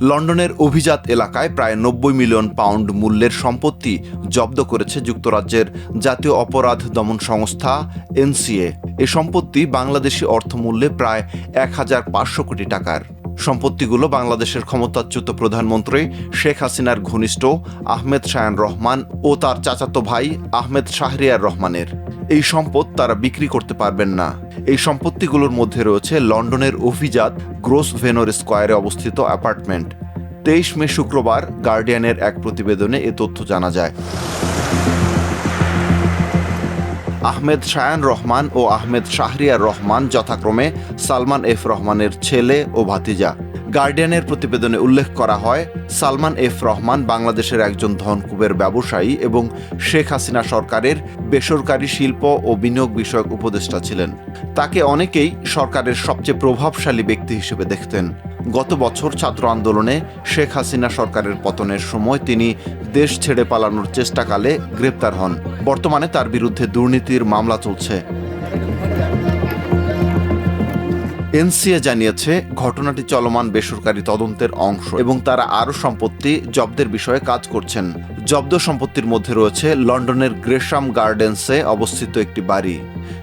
লন্ডনের অভিজাত এলাকায় প্রায় নব্বই মিলিয়ন পাউন্ড মূল্যের সম্পত্তি জব্দ করেছে যুক্তরাজ্যের জাতীয় অপরাধ দমন সংস্থা, এনসিএ। এ সম্পত্তি বাংলাদেশি অর্থমূল্যে প্রায় এক হাজার পাঁচশো কোটি টাকার। সম্পত্তিগুলো বাংলাদেশের ক্ষমতাচ্যুত প্রধানমন্ত্রী শেখ হাসিনার ঘনিষ্ঠ আহমেদ শায়ান রহমান ও তার চাচাতো ভাই আহমেদ শাহরিয়ার রহমানের। এই সম্পদ তারা বিক্রি করতে পারবেন না। এই সম্পত্তিগুলোর মধ্যে রয়েছে লন্ডনের অভিজাত গ্রোস ভেনোর স্কোয়ারে অবস্থিত অ্যাপার্টমেন্ট। তেইশ মে শুক্রবার গার্ডিয়ানের এক প্রতিবেদনে এ তথ্য জানা যায়। আহমেদ শায়ান রহমান ও আহমেদ শাহরিয়ার রহমান যথাক্রমে সালমান এফ রহমানের ছেলে ও ভাতিজা। গার্ডিয়ানের প্রতিবেদনে উল্লেখ করা হয়, সালমান এফ রহমান বাংলাদেশের একজন ধনকুবের ব্যবসায়ী এবং শেখ হাসিনা সরকারের বেসরকারি শিল্প ও বিনিয়োগ বিষয়ক উপদেষ্টা ছিলেন। তাকে অনেকেই সরকারের সবচেয়ে প্রভাবশালী ব্যক্তি হিসেবে দেখতেন। গত বছর ছাত্র আন্দোলনে শেখ হাসিনা সরকারের পতনের সময় তিনি দেশ ছেড়ে পালানোর চেষ্টাকালে গ্রেপ্তার হন। বর্তমানে তার বিরুদ্ধে দুর্নীতির মামলা চলছে। এনসিএ জানিয়েছে, ঘটনাটি চলমান বেসরকারি তদন্তের অংশ এবং তারা আরও সম্পত্তি জব্দের বিষয়ে কাজ করছেন। জব্দ সম্পত্তির মধ্যে রয়েছে লন্ডনের গ্রেশাম গার্ডেন্সে অবস্থিত একটি বাড়ি।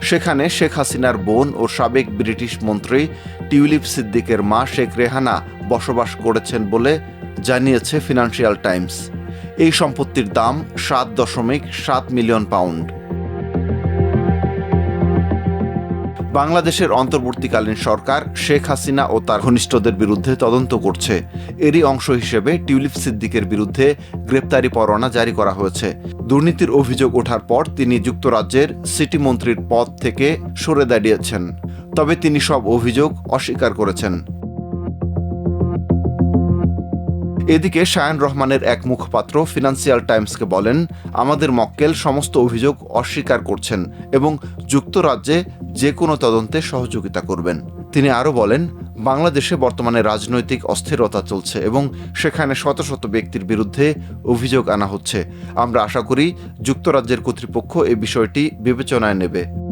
সেখানে শেখ হাসিনার বোন ও সাবেক ব্রিটিশ মন্ত্রী টিউলিপ সিদ্দিকের মা শেখ রেহানা বসবাস করেছেন বলে জানিয়েছে ফিনান্সিয়াল টাইমস। এই সম্পত্তির দাম সাত দশমিক সাত মিলিয়ন পাউন্ড। বাংলাদেশের অন্তর্বর্তীকালীন সরকার শেখ হাসিনা ও তার ঘনিষ্ঠদের বিরুদ্ধে তদন্ত করছে। এরই অংশ হিসেবে টিউলিপ সিদ্দিকের বিরুদ্ধে গ্রেপ্তারি পরোয়ানা জারি করা হয়েছে। দুর্নীতির অভিযোগ ওঠার পর তিনি যুক্তরাজ্যের সিটি মন্ত্রীর পদ থেকে সরে দাঁড়িয়েছেন। তবে তিনি সব অভিযোগ অস্বীকার করেছেন। এদিকে শায়ান রহমানের এক মুখপাত্র ফিনান্সিয়াল টাইমসকে বলেন, আমাদের মক্কেল সমস্ত অভিযোগ অস্বীকার করছেন এবং যুক্তরাজ্যে যে কোনো তদন্তে সহযোগিতা করবেন। তিনি আরও বলেন, বাংলাদেশে বর্তমানে রাজনৈতিক অস্থিরতা চলছে এবং সেখানে শত শত ব্যক্তির বিরুদ্ধে অভিযোগ আনা হচ্ছে। আমরা আশা করি যুক্তরাজ্যের কর্তৃপক্ষ এ বিষয়টি বিবেচনায় নেবে।